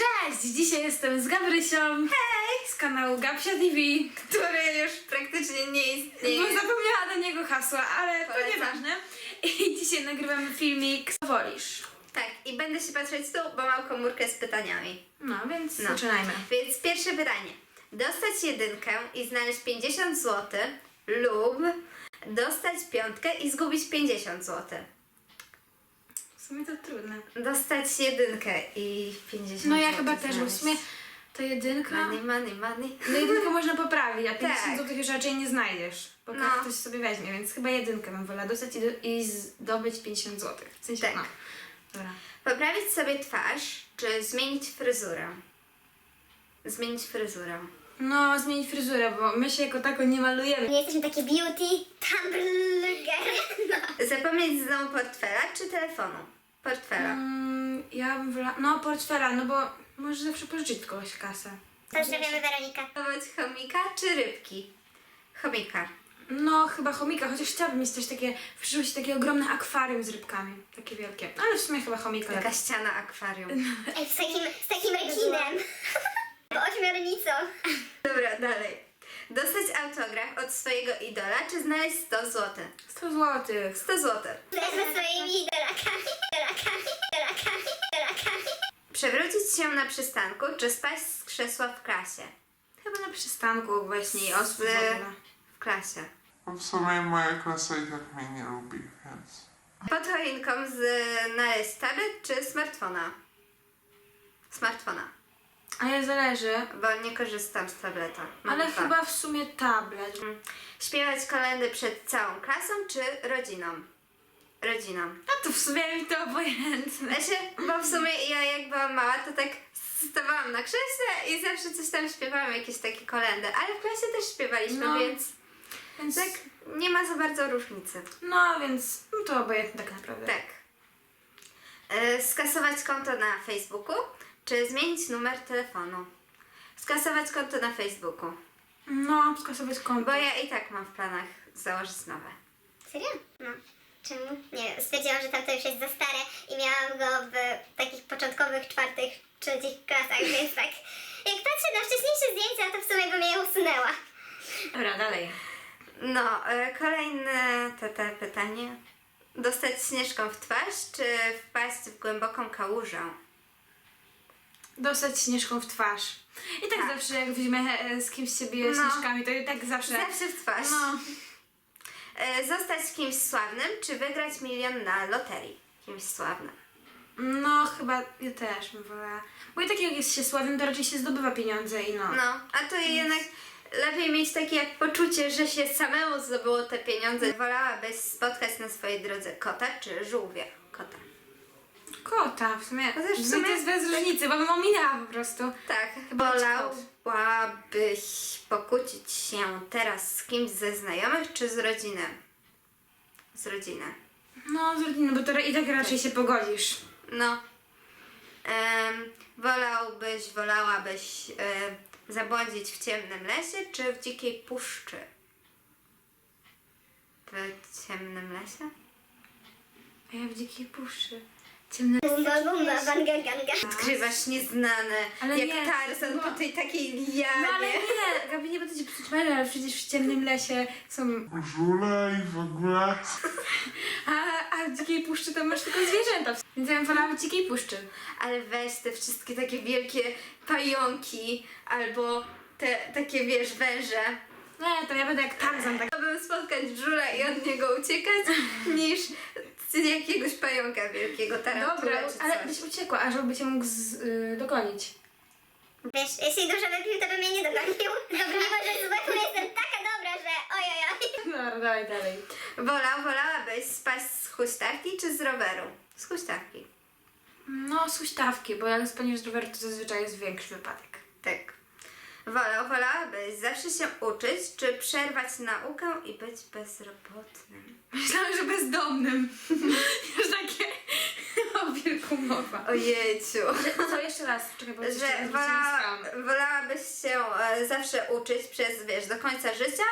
Cześć! Dzisiaj jestem z Gabrysią. Hej! Z kanału Gabsia TV. który już praktycznie nie Bo istnieje. zapomniała do niego hasła, ale to Polecam. nieważne. I dzisiaj nagrywamy filmik Co wolisz? Tak, i będę się patrzeć tu, bo mam komórkę z pytaniami. No, więc No. zaczynajmy. Więc pierwsze pytanie. Dostać jedynkę i znaleźć 50 zł lub dostać piątkę i zgubić 50 zł. W sumie to trudne. Dostać jedynkę i 50 No ja chyba też, bo w znaleźć. sumie to jedynka... Money, money, money. No jedynkę można poprawić, a 50 Tak. złotych już raczej nie znajdziesz. Bo No. ktoś sobie weźmie, więc chyba jedynkę bym wolała dostać i, do, i zdobyć 50 złotych. W sensie, Tak. no. Dobra. Poprawić sobie twarz, czy zmienić fryzurę? Zmienić fryzurę. No, zmienić fryzurę, bo my się jako tako nie malujemy. Nie jesteśmy takie beauty Tumblr. No. Zapomnieć znowu portfela czy telefonu? Portfela. Mm, ja bym wolała... No, portfela, no bo możesz zawsze pożyczyć od kogoś kasę. Pozdrawiamy Weronika. Zdobyć chomika czy rybki? Chomika. No, chyba chomika, chociaż chciałabym mieć też takie, w przyszłości takie ogromne akwarium z rybkami. Takie wielkie. Ale w sumie chyba chomika. Taka ściana akwarium. Ej, z takim, z takim rekinem. Ośmiornicą. Dobra, dalej. Dostać autograf od swojego idola, czy znaleźć 100 zł? 100 złotych. 100 zł. Jesteśmy swoimi idolakami, idolakami, idolakami, idolakami. Przewrócić się na przystanku, czy spaść z krzesła w klasie? Chyba na przystanku właśnie i osób w Z, ogóle. w klasie. W sumie moja klasa i tak mnie nie lubi, więc... Pod choinką z znaleźć tablet czy smartfona? Smartfona, Ale zależy. bo nie korzystam z tableta. Mam Ale dwa. chyba w sumie tablet. Śpiewać kolendy przed całą klasą czy rodziną? Rodziną. No to w sumie mi to obojętne. Znaczy, bo w sumie ja jak byłam mała, to tak stawałam na krześle i zawsze coś tam śpiewałam, jakieś takie kolendy. Ale w klasie też śpiewaliśmy, No. więc Więc tak nie ma za bardzo różnicy. No, więc no to obojętne tak naprawdę. Tak. E, skasować konto na Facebooku, czy zmienić numer telefonu? Skasować konto na Facebooku, No, skasować konto. bo ja i tak mam w planach założyć nowe. Serio? No. Czemu? Nie, stwierdziłam, że tamto już jest za stare i miałam go w takich początkowych czwartych, trzecich klasach, więc tak. Jak patrzę na wcześniejsze zdjęcia, to w sumie bym je usunęła. Dobra, dalej. No, e, kolejne te, te pytanie. Dostać śnieżką w twarz, czy wpaść w głęboką kałużę? Dostać śnieżką w twarz. I tak, Tak. zawsze jak weźmie e, z kimś się bije No. śnieżkami, to i tak zawsze... Zawsze w twarz. No. E, zostać kimś sławnym, czy wygrać milion na loterii? Kimś sławnym. No, chyba ja też bym wolała. Bo i tak jak jest się sławnym, to raczej się zdobywa pieniądze i no. No, a to jednak lepiej mieć takie jak poczucie, że się samemu zdobyło te pieniądze. Wolałabyś spotkać na swojej drodze kota czy żółwia? Kota. Kota, w sumie. Chociaż w w sumie- jest bez różnicy, bo bym ominęła po prostu. Tak, Chyba wolałabyś pokłócić się teraz z kimś ze znajomych czy z rodziny? Z rodziny. No, z rodziny, bo to i tak raczej się pogodzisz. No. Em, wolałbyś, wolałabyś zabłądzić w ciemnym lesie czy w dzikiej puszczy? W ciemnym lesie? A ja w dzikiej puszczy. Ciemne... Bumba, bumba, banga, ganga. Odkrywasz nieznane, Ale jak nie, Tarzan no. po tej takiej No lianie. ale nie, Gabi, nie będę ci psuć ale przecież w ciemnym lesie są... Żule i w ogóle... A, a w dzikiej puszczy to masz tylko zwierzęta. Więc ja bym wolała w dzikiej puszczy. Ale weź te wszystkie takie wielkie pająki albo te takie, wiesz, węże. Nie, to ja będę jak Tarzan, tak. Chciałabym spotkać żula i od niego uciekać, niż z jakiegoś pająka wielkiego, tarantula Dobra, czy ale coś. byś uciekła, a żeby cię mógł z, y, dogonić. Wiesz, jeśli dużo wypił, to by mnie nie dogonił. Dobra, mimo że z jestem taka dobra, że ojojoj. Dobra, dalej, dalej. Wolał, wolałabyś spaść z huśtawki czy z roweru? Z huśtawki. No, z huśtawki, bo jak spadniesz z roweru, to zazwyczaj jest większy wypadek. Tak. Wolał, wolałabyś zawsze się uczyć, czy przerwać naukę i być bezrobotnym? Myślałam, że bezdomnym. Już takie o wilku mowa. Ojejciu. Co, jeszcze raz? Czekaj, bo jeszcze Że raz wola, nie słyszałam. wolałabyś się e, zawsze uczyć przez, wiesz, do końca życia,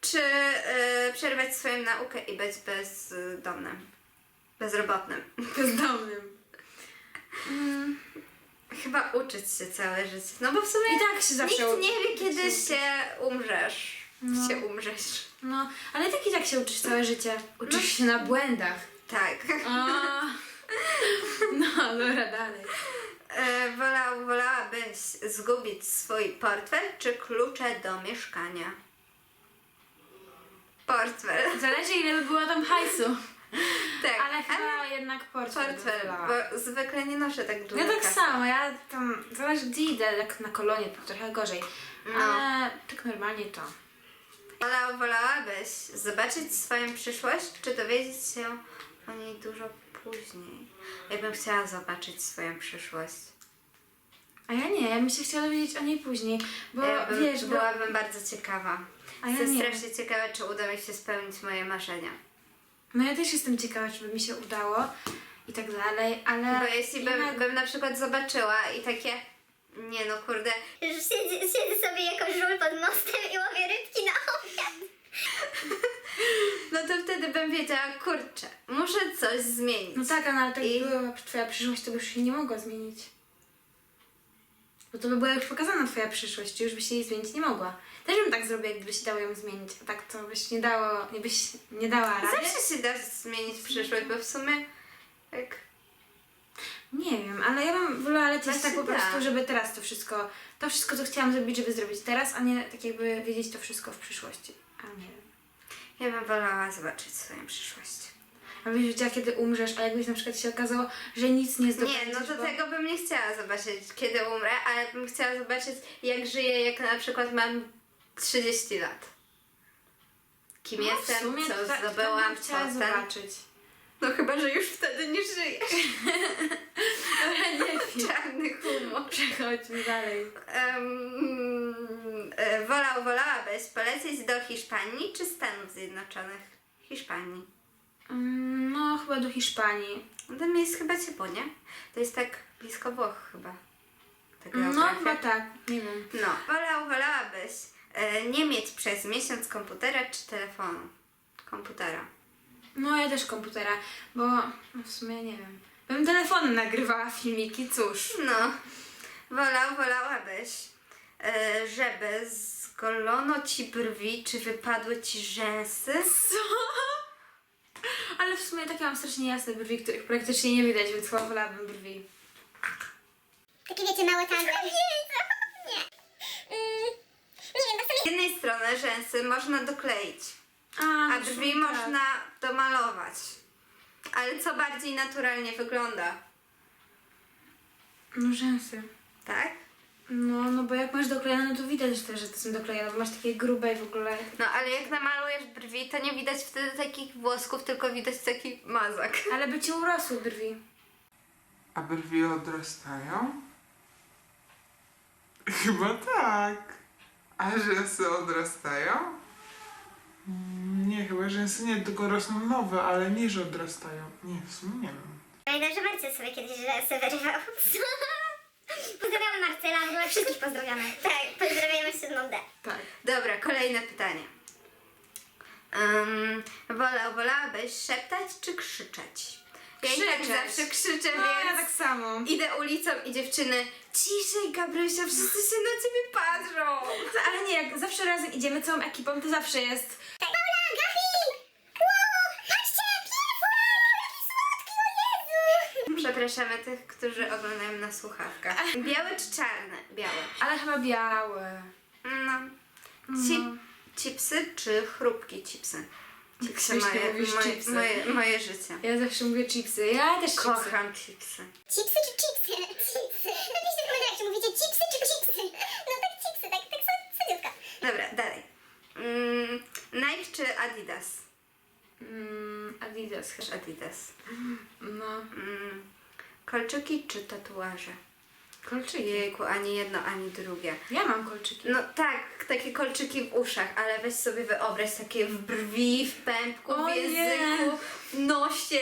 czy e, przerwać swoją naukę i być bezdomnym? Bezrobotnym. Bezdomnym. Mm. Chyba uczyć się całe życie. No bo w sumie I tak się zawsze nikt nie wie, kiedy uczy się umrzesz. No. Się umrzesz. No, ale tak i tak się uczysz całe życie. Uczysz się na błędach. Tak. A. No, dobra, dalej. E, wolał, wolałabyś zgubić swój portfel czy klucze do mieszkania? Portfel. Zależy ile by było tam hajsu. Tak, Ale chyba jednak portfel. portfel, bo zwykle nie noszę tak dużo Ja tak kasy. samo, ja tam, zależy gdzie idę, jak na kolonie, to trochę gorzej. No. Ale tak normalnie to. Wola, wolałabyś zobaczyć swoją przyszłość, czy dowiedzieć się o niej dużo później? Ja bym chciała zobaczyć swoją przyszłość. A ja nie, ja bym się chciała dowiedzieć o niej później, bo ja bym, wiesz, bo... byłabym bardzo ciekawa. A ja Jestem nie. strasznie ciekawa, czy uda mi się spełnić moje marzenia. No ja też jestem ciekawa, czy by mi się udało i tak dalej, ale... Bo jeśli bym, jednak- bym na przykład zobaczyła i takie, nie no kurde, Siedzę, siedzę sobie jako żul pod mostem i łowię rybki na obiad. no to wtedy bym wiedziała, kurczę, muszę coś zmienić. No tak, no ale tak I- by była twoja przyszłość, to by już się nie mogła zmienić. Bo to by była już pokazana twoja przyszłość, już byś jej zmienić nie mogła. Też bym tak zrobiła, gdyby się dało ją zmienić, a tak to byś nie dało, nie byś nie dała rady. Zawsze się da zmienić przyszłość, bo w sumie tak Nie wiem, ale ja bym wolała lecieć Właśnie tak po da. prostu, żeby teraz to wszystko, to wszystko, co chciałam zrobić, żeby zrobić teraz, a nie tak jakby wiedzieć to wszystko w przyszłości. A nie wiem. ja bym wolała zobaczyć swoją przyszłość. A byś wiedziała, kiedy umrzesz, a jakbyś na przykład się okazało, że nic nie zdobędziesz. Nie, no to bo... tego bym nie chciała zobaczyć, kiedy umrę, ale bym chciała zobaczyć, jak żyję, jak na przykład mam 30 lat. Kim No, jestem, co to to zdobyłam, co ten. zobaczyć. No chyba, że już wtedy nie żyję. Ale nie wiem. Czarny humor. Przechodźmy dalej. Um, e, wolał, wolałabyś polecieć do Hiszpanii czy Stanów Zjednoczonych? Hiszpanii. Mm, No, chyba do Hiszpanii. Tam jest chyba ciepło, nie? To jest tak blisko Włoch chyba. Tak No, geografia. chyba tak, nie wiem. No, wolał, wolałabyś e, nie mieć przez miesiąc komputera czy telefonu? Komputera. No, ja też komputera, bo no w sumie nie wiem. Bym telefonem nagrywała filmiki, cóż. No, wolał, wolałabyś, e, żeby zgolono ci brwi, czy wypadły ci rzęsy? Co? Ale w sumie takie mam strasznie jasne brwi, których praktycznie nie widać, więc chyba wolałabym brwi. Takie wiecie, małe tangle. Nie, nie. Mm, nie wiem, bo sobie... Z jednej strony rzęsy można dokleić, A, a drzwi tak. można domalować. Ale co bardziej naturalnie wygląda, No, rzęsy. tak? No, no bo jak masz doklejone, no to widać też, że to są doklejone, bo masz takie grube i w ogóle. No ale jak namalujesz brwi, to nie widać wtedy takich włosków, tylko widać taki mazak. Ale by ci urosły brwi. A brwi odrastają? Chyba tak. A rzęsy odrastają? Mm, Nie, chyba rzęsy nie, tylko rosną nowe, ale nie, że odrastają. Nie, w sumie nie wiem. Pamiętam, że Marcel sobie kiedyś rzęsy wyrywał. Marcela, w ogóle wszystkich pozdrawiamy. Tak, pozdrawiamy się D. Tak. Dobra, kolejne pytanie. Um, wolał, wolałabyś szeptać czy krzyczeć? Ja i tak Krzyczeć. zawsze krzyczę, No, ja więc tak samo. idę ulicą i dziewczyny ciszej Gabrysia, wszyscy się na ciebie patrzą. Ale nie, jak zawsze razem idziemy całą ekipą, to zawsze jest. Przepraszamy tych, którzy oglądają na słuchawkach. Białe czy czarne? Białe. Ale chyba białe. No. Ci, chipsy czy chrupki chipsy? Chipsy moje, mówisz moje, chipsy. moje, moje życie. Ja zawsze mówię chipsy. Ja też chipsy. Kocham chipsy. Chipsy czy chipsy? Chipsy. Napiszcie w komentarzach, czy mówicie chipsy czy chipsy. No tak chipsy, tak, tak so- słodziutko. Dobra, dalej. Mm, Nike czy Adidas? Mm, Adidas Też chyba. Adidas. No, Mm, kolczyki czy tatuaże? kolczyki. Jejku, ani jedno, ani drugie. Ja mam kolczyki. No tak, takie kolczyki w uszach, ale weź sobie wyobraź takie w brwi, w pępku, O w nie. języku, w nosie,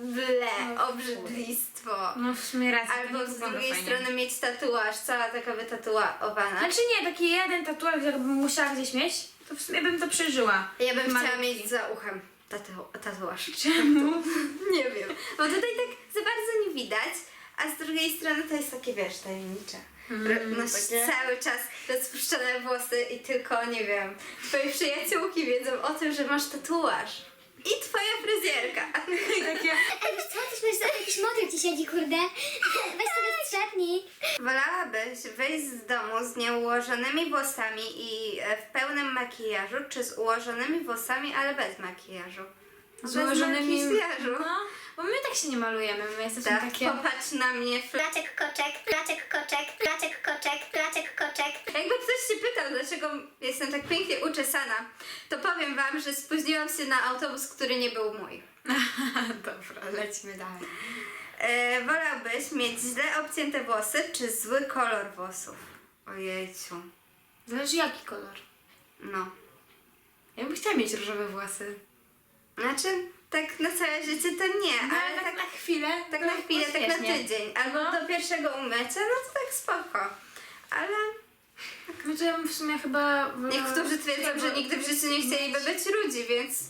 ble, O, obrzydlistwo. No w sumie racja. to Albo z wygląda drugiej fajnie. strony mieć tatuaż, cała taka wytatuowana. Znaczy nie, taki jeden tatuaż, jakbym musiała gdzieś mieć, to w sumie bym to przeżyła. Ja bym chciała Malutki. mieć za uchem tatu tatuaż. Czemu? Nie wiem. Bo tutaj tak widać, a z drugiej strony to jest takie, wiesz, tajemnicze. Mm, Masz takie- cały czas rozpuszczone włosy i tylko, nie wiem, twoje przyjaciółki wiedzą o tym, że masz tatuaż. I twoja fryzjerka. Takie... Ej, wiesz co, jakiś motyl ci siedzi, kurde. Weź sobie strzepnij. Wolałabyś wyjść z domu z nieułożonymi włosami i e, w pełnym makijażu, czy z ułożonymi włosami, ale bez makijażu? Z bez ułożonymi... makijażu. No, bo my tak się nie malujemy, my jesteśmy Tak, takie... popatrz na mnie. fl- Placzek koczek, placzek koczek, placzek koczek, placzek koczek. Jakby ktoś się pytał, dlaczego jestem tak pięknie uczesana, to powiem wam, że spóźniłam się na autobus, który nie był mój. Dobra, lećmy dalej. E, wolałbyś mieć źle obcięte włosy, czy zły kolor włosów? Ojejciu. Zależy jaki kolor. No. Ja bym chciała mieć różowe włosy. Znaczy, tak na całe życie to nie, No, ale tak, na chwilę. tak na chwilę, tak na tydzień. Albo No. do pierwszego umycia, no to tak spoko. Ale to ja bym w sumie chyba... wolała- niektórzy twierdzą, że nigdy w życiu nie chcieliby być rudzi, więc...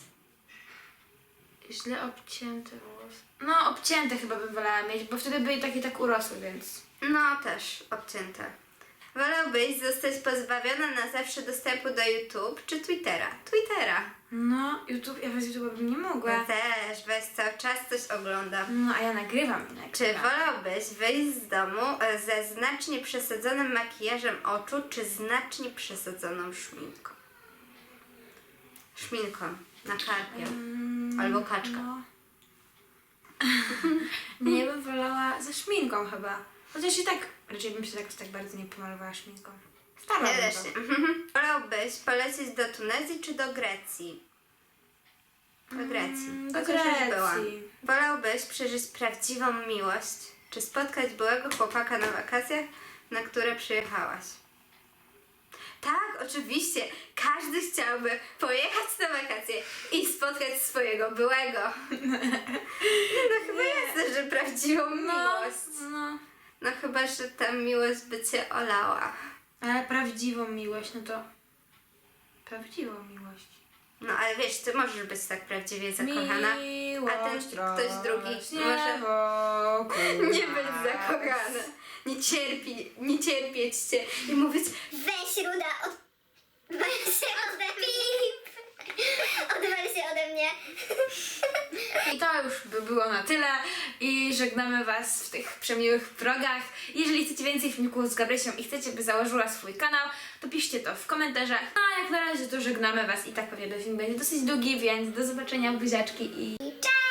Źle obcięte włosy. No, obcięte chyba bym wolała mieć, bo wtedy by takie tak urosły, więc... No, też obcięte. Wolałbyś zostać pozbawiona na zawsze dostępu do YouTube czy Twittera? Twittera. No, YouTube, ja bez YouTube bym nie mogła. Ja też, weź cały czas coś oglądam. No, a ja nagrywam nagrywam. Czy wolałbyś wyjść z domu e, ze znacznie przesadzonym makijażem oczu, czy znacznie przesadzoną szminką? Szminką na karpie. Albo kaczka. No. nie, bym wolała ze szminką chyba. Chociaż i tak raczej bym się tak, tak bardzo nie pomalowała szminką. Ja Starałabym też to. nie. Wolałbyś polecieć do Tunezji czy do Grecji? Do Grecji. Mm, do już Grecji. byłam. Wolałbyś przeżyć prawdziwą miłość, czy spotkać byłego chłopaka na wakacjach, na które przyjechałaś? Tak, oczywiście. Każdy chciałby pojechać na wakacje i spotkać swojego byłego. No chyba jasne, że prawdziwą No, miłość. no. No chyba, że ta miłość by cię olała. Ale prawdziwą miłość, no to... Prawdziwą miłość. No ale wiesz, ty możesz być tak prawdziwie zakochana, Miłość a ten ktoś drugi może nie być zakochany. Nie cierpi, nie cierpieć cię i mówić, Weź ruda, od... Odwal się ode mnie. Odwal się ode mnie. I to już by było na tyle i żegnamy Was w tych przemiłych progach. Jeżeli chcecie więcej filmików z Gabrysią i chcecie, by założyła swój kanał, to piszcie to w komentarzach. A jak na razie to żegnamy Was i tak pewnie film będzie dosyć długi, więc do zobaczenia buziaczki i Cześć!